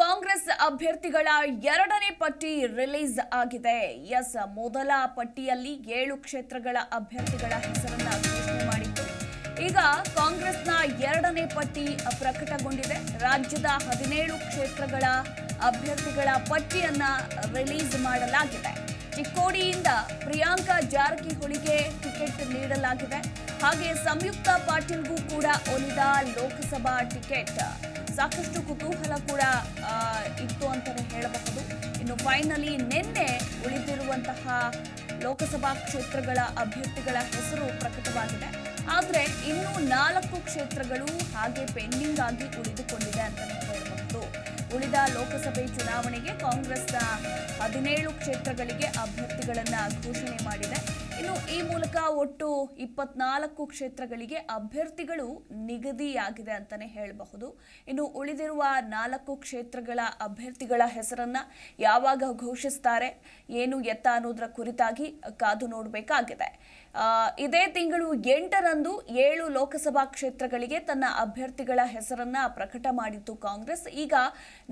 ಕಾಂಗ್ರೆಸ್ ಅಭ್ಯರ್ಥಿಗಳ ಎರಡನೇ ಪಟ್ಟಿ ರಿಲೀಸ್ ಆಗಿದೆ. ಎಸ್, ಮೊದಲ ಪಟ್ಟಿಯಲ್ಲಿ ಏಳು ಕ್ಷೇತ್ರಗಳ ಅಭ್ಯರ್ಥಿಗಳ ಹೆಸರನ್ನ ಘೋಷಣೆ ಮಾಡಿತ್ತು. ಈಗ ಕಾಂಗ್ರೆಸ್ನ ಎರಡನೇ ಪಟ್ಟಿ ಪ್ರಕಟಗೊಂಡಿದೆ. ರಾಜ್ಯದ ಹದಿನೇಳು ಕ್ಷೇತ್ರಗಳ ಅಭ್ಯರ್ಥಿಗಳ ಪಟ್ಟಿಯನ್ನ ರಿಲೀಸ್ ಮಾಡಲಾಗಿದೆ. ಚಿಕ್ಕೋಡಿಯಿಂದ ಪ್ರಿಯಾಂಕಾ ಜಾರಕಿಹೊಳಿಗೆ ಟಿಕೆಟ್ ನೀಡಲಾಗಿದೆ. ಹಾಗೆ ಸಂಯುಕ್ತ ಪಾಟೀಲ್ಗೂ ಕೂಡ ಒಲಿದ ಲೋಕಸಭಾ ಟಿಕೆಟ್. ಸಾಕಷ್ಟು ಕುತೂಹಲ ಕೂಡ ಇತ್ತು ಅಂತಲೇ ಹೇಳಬಹುದು. ಇನ್ನು ಫೈನಲಿ ನಿನ್ನೆ ಉಳಿದಿರುವಂತಹ ಲೋಕಸಭಾ ಕ್ಷೇತ್ರಗಳ ಅಭ್ಯರ್ಥಿಗಳ ಹೆಸರು ಪ್ರಕಟವಾಗಿದೆ. ಆದರೆ ಇನ್ನು ನಾಲ್ಕು ಕ್ಷೇತ್ರಗಳು ಹಾಗೆ ಪೆಂಡಿಂಗ್ ಆಗಿ ಉಳಿದುಕೊಂಡಿದೆ ಅಂತಲೇ ಹೇಳಬಹುದು. ಉಳಿದ ಲೋಕಸಭೆ ಚುನಾವಣೆಗೆ ಕಾಂಗ್ರೆಸ್ನ ಹದಿನೇಳು ಕ್ಷೇತ್ರಗಳಿಗೆ ಅಭ್ಯರ್ಥಿಗಳನ್ನು ಘೋಷಣೆ ಮಾಡಿದೆ. ಇನ್ನು ಈ ಮೂಲಕ ಒಟ್ಟು ಇಪ್ಪತ್ನಾಲ್ಕು ಕ್ಷೇತ್ರಗಳಿಗೆ ಅಭ್ಯರ್ಥಿಗಳು ನಿಗದಿಯಾಗಿದೆ ಅಂತಾನೆ ಹೇಳಬಹುದು. ಇನ್ನು ಉಳಿದಿರುವ ನಾಲ್ಕು ಕ್ಷೇತ್ರಗಳ ಅಭ್ಯರ್ಥಿಗಳ ಹೆಸರನ್ನ ಯಾವಾಗ ಘೋಷಿಸ್ತಾರೆ, ಏನು ಎತ್ತ ಅನ್ನೋದರ ಕುರಿತಾಗಿ ಕಾದು ನೋಡಬೇಕಾಗಿದೆ. ಇದೇ ತಿಂಗಳು ಎಂಟರಂದು ಏಳು ಲೋಕಸಭಾ ಕ್ಷೇತ್ರಗಳಿಗೆ ತನ್ನ ಅಭ್ಯರ್ಥಿಗಳ ಹೆಸರನ್ನ ಪ್ರಕಟ ಮಾಡಿತ್ತು ಕಾಂಗ್ರೆಸ್. ಈಗ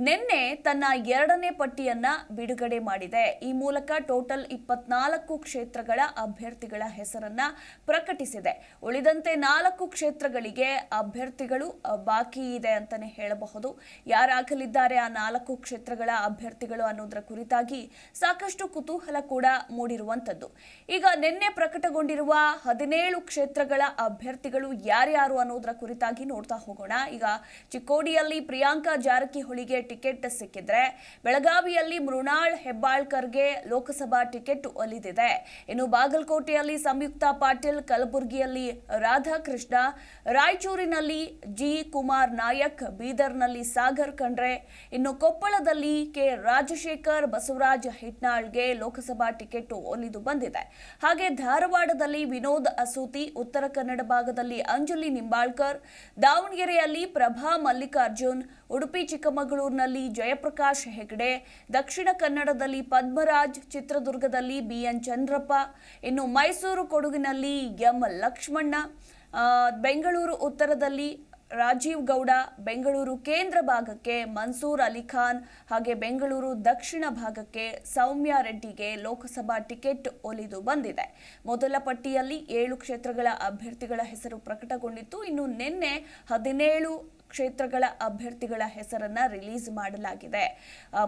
ನಿನ್ನೆ ತನ್ನ ಎರಡನೇ ಪಟ್ಟಿಯನ್ನ ಬಿಡುಗಡೆ ಮಾಡಿದೆ. ಈ ಮೂಲಕ ಟೋಟಲ್ ಇಪ್ಪತ್ನಾಲ್ಕು ಕ್ಷೇತ್ರಗಳ ಅಭ್ಯರ್ಥಿಗಳ ಹೆಸರನ್ನ ಪ್ರಕಟಿಸಿದೆ. ಉಳಿದಂತೆ ನಾಲ್ಕು ಕ್ಷೇತ್ರಗಳಿಗೆ ಅಭ್ಯರ್ಥಿಗಳು ಬಾಕಿ ಇದೆ ಅಂತಾನೆ ಹೇಳಬಹುದು. ಯಾರಾಗಲಿದ್ದಾರೆ ಆ ನಾಲ್ಕು ಕ್ಷೇತ್ರಗಳ ಅಭ್ಯರ್ಥಿಗಳು ಅನ್ನೋದರ ಕುರಿತಾಗಿ ಸಾಕಷ್ಟು ಕುತೂಹಲ ಕೂಡ ಮೂಡಿರುವಂತದ್ದು ಈಗ ನಿನ್ನೆ ಪ್ರಕಟಗೊಂಡಿರುವ ಹದಿನೇಳು ಕ್ಷೇತ್ರಗಳ ಅಭ್ಯರ್ಥಿಗಳು ಯಾರ್ಯಾರು ಅನ್ನೋದರ ಕುರಿತಾಗಿ ನೋಡ್ತಾ ಹೋಗೋಣ. ಈಗ ಚಿಕ್ಕೋಡಿಯಲ್ಲಿ ಪ್ರಿಯಾಂಕಾ ಜಾರಕಿಹೊಳಿಗೆ ಟಿಕೆಟ್ ಸಿಕ್ಕಿದ್ರೆ, ಬೆಳಗಾವಿಯಲ್ಲಿ ಮೃಣಾಳ್ ಹೆಬ್ಬಾಳ್ಕರ್ಗೆ ಲೋಕಸಭಾ ಟಿಕೆಟ್ ಒಲಿದಿದೆ. ಇನ್ನು ಬಾಗಲಕೋಟೆಯಲ್ಲಿ ಸಂಯುಕ್ತ ಪಾಟೀಲ್, ಕಲಬುರಗಿಯಲ್ಲಿ ರಾಧಾಕೃಷ್ಣ, ರಾಯಚೂರಿನಲ್ಲಿ ಜಿ. ಕುಮಾರ್ ನಾಯಕ್, ಬೀದರ್ನಲ್ಲಿ ಸಾಗರ್ ಖಂಡ್ರೆ. ಇನ್ನು ಕೊಪ್ಪಳದಲ್ಲಿ ಕೆ. ರಾಜಶೇಖರ್, ಬಸವರಾಜ್ ಹಿಟ್ನಾಳ್ಗೆ ಲೋಕಸಭಾ ಟಿಕೆಟ್ ಒಲಿದು ಬಂದಿದೆ. ಹಾಗೆ ಧಾರವಾಡದಲ್ಲಿ ವಿನೋದ್ ಅಸೂತಿ, ಉತ್ತರ ಕನ್ನಡ ಭಾಗದಲ್ಲಿ ಅಂಜಲಿ ನಿಂಬಾಳ್ಕರ್, ದಾವಣಗೆರೆಯಲ್ಲಿ ಪ್ರಭಾ ಮಲ್ಲಿಕಾರ್ಜುನ್, ಉಡುಪಿ ಚಿಕ್ಕಮಗಳೂರಿನಲ್ಲಿ ಜಯಪ್ರಕಾಶ್ ಹೆಗ್ಡೆ, ದಕ್ಷಿಣ ಕನ್ನಡದಲ್ಲಿ ಪದ್ಮರಾಜ್, ಚಿತ್ರದುರ್ಗದಲ್ಲಿ ಬಿಎನ್ ಚಂದ್ರಪ್ಪ ಇನ್ನು ಮೈಸೂರು ಕೊಡಗಿನಲ್ಲಿ ಎಂ ಲಕ್ಷ್ಮಣ್ಣ ಬೆಂಗಳೂರು ಉತ್ತರದಲ್ಲಿ ರಾಜೀವ್ ಗೌಡ, ಬೆಂಗಳೂರು ಕೇಂದ್ರ ಭಾಗಕ್ಕೆ ಮನ್ಸೂರ್ ಅಲಿ ಖಾನ್ ಹಾಗೆ ಬೆಂಗಳೂರು ದಕ್ಷಿಣ ಭಾಗಕ್ಕೆ ಸೌಮ್ಯ ರೆಡ್ಡಿಗೆ ಲೋಕಸಭಾ ಟಿಕೆಟ್ ಒಲಿದು ಬಂದಿದೆ. ಮೊದಲ ಪಟ್ಟಿಯಲ್ಲಿ ಏಳು ಕ್ಷೇತ್ರಗಳ ಅಭ್ಯರ್ಥಿಗಳ ಹೆಸರು ಪ್ರಕಟಗೊಂಡಿತ್ತು. ಇನ್ನು ನಿನ್ನೆ ಹದಿನೇಳು ಕ್ಷೇತ್ರಗಳ ಅಭ್ಯರ್ಥಿಗಳ ಹೆಸರನ್ನ ರಿಲೀಸ್ ಮಾಡಲಾಗಿದೆ.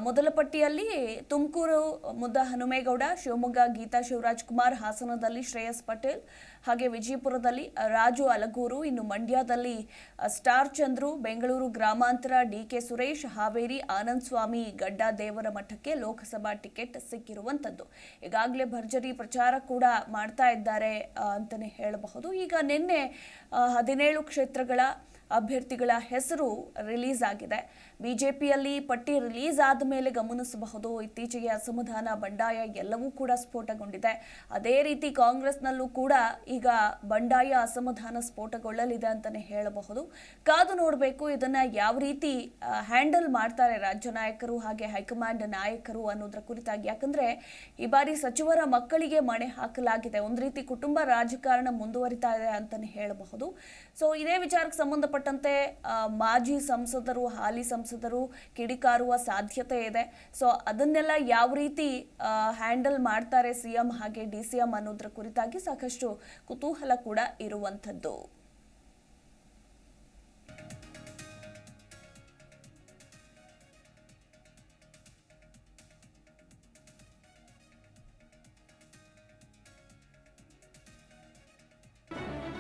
ಮೊದಲ ಪಟ್ಟಿಯಲ್ಲಿ ತುಮಕೂರು ಮುದ್ದ ಹನುಮೇಗೌಡ, ಶಿವಮೊಗ್ಗ ಗೀತಾ ಶಿವರಾಜ್ ಕುಮಾರ್, ಹಾಸನದಲ್ಲಿ ಶ್ರೇಯಸ್ ಪಟೇಲ್, ಹಾಗೆ ವಿಜಯಪುರದಲ್ಲಿ ರಾಜು ಅಲಗೂರು, ಇನ್ನು ಮಂಡ್ಯದಲ್ಲಿ ಸ್ಟಾರ್ ಚಂದ್ರು, ಬೆಂಗಳೂರು ಗ್ರಾಮಾಂತರ ಡಿಕೆ ಸುರೇಶ್, ಹಾವೇರಿ ಆನಂದ್ ಸ್ವಾಮಿ ಗಡ್ಡ ದೇವರ ಮಠಕ್ಕೆ ಲೋಕಸಭಾ ಟಿಕೆಟ್ ಸಿಕ್ಕಿರುವಂತದ್ದು. ಈಗಾಗಲೇ ಭರ್ಜರಿ ಪ್ರಚಾರ ಕೂಡ ಮಾಡ್ತಾ ಇದ್ದಾರೆ ಅಂತಾನೆ ಹೇಳಬಹುದು. ಈಗ ನಿನ್ನೆ ಹದಿನೇಳು ಕ್ಷೇತ್ರಗಳ ಅಭ್ಯರ್ಥಿಗಳ ಹೆಸರು ರಿಲೀಸ್ ಆಗಿದೆ. ಬಿಜೆಪಿಯಲ್ಲಿ ಪಟ್ಟಿ ರಿಲೀಸ್ ಆದ ಮೇಲೆ ಗಮನಿಸಬಹುದು. ಇತ್ತೀಚೆಗೆ ಅಸಮಾಧಾನ ಬಂಡಾಯ ಎಲ್ಲವೂ ಕೂಡ ಸ್ಫೋಟಗೊಂಡಿದೆ. ಅದೇ ರೀತಿ ಕಾಂಗ್ರೆಸ್ನಲ್ಲೂ ಕೂಡ ಈಗ ಬಂಡಾಯ ಅಸಮಾಧಾನ ಸ್ಫೋಟಗೊಳ್ಳಲಿದೆ ಅಂತಲೇ ಹೇಳಬಹುದು. ಕಾದು ನೋಡಬೇಕು ಇದನ್ನ ಯಾವ ರೀತಿ ಹ್ಯಾಂಡಲ್ ಮಾಡ್ತಾರೆ ರಾಜ್ಯ ನಾಯಕರು ಹಾಗೆ ಹೈಕಮಾಂಡ್ ನಾಯಕರು ಅನ್ನೋದ್ರ ಕುರಿತಾಗಿ. ಯಾಕಂದ್ರೆ ಈ ಬಾರಿ ಸಚಿವರ ಮಕ್ಕಳಿಗೆ ಮಣೆ ಹಾಕಲಾಗಿದೆ. ಒಂದು ರೀತಿ ಕುಟುಂಬ ರಾಜಕಾರಣ ಮುಂದುವರಿತಾ ಇದೆ ಅಂತಲೇ ಹೇಳಬಹುದು. ಸೊ ಇದೇ ವಿಚಾರಕ್ಕೆ ಸಂಬಂಧಪಟ್ಟಂತೆ ಮಾಜಿ ಸಂಸದರು, ಹಾಲಿ ಸಂಸದರು ಕಿಡಿಕಾರುವ ಸಾಧ್ಯತೆ ಇದೆ. ಸೊ ಅದನ್ನೆಲ್ಲ ಯಾವ ರೀತಿ ಹ್ಯಾಂಡಲ್ ಮಾಡ್ತಾರೆ ಸಿಎಂ ಹಾಗೆ ಡಿ ಸಿ ಅನ್ನೋದ್ರ ಕುರಿತಾಗಿ ಸಾಕಷ್ಟು ಕುತೂಹಲ ಕೂಡ ಇರುವಂಥದ್ದು.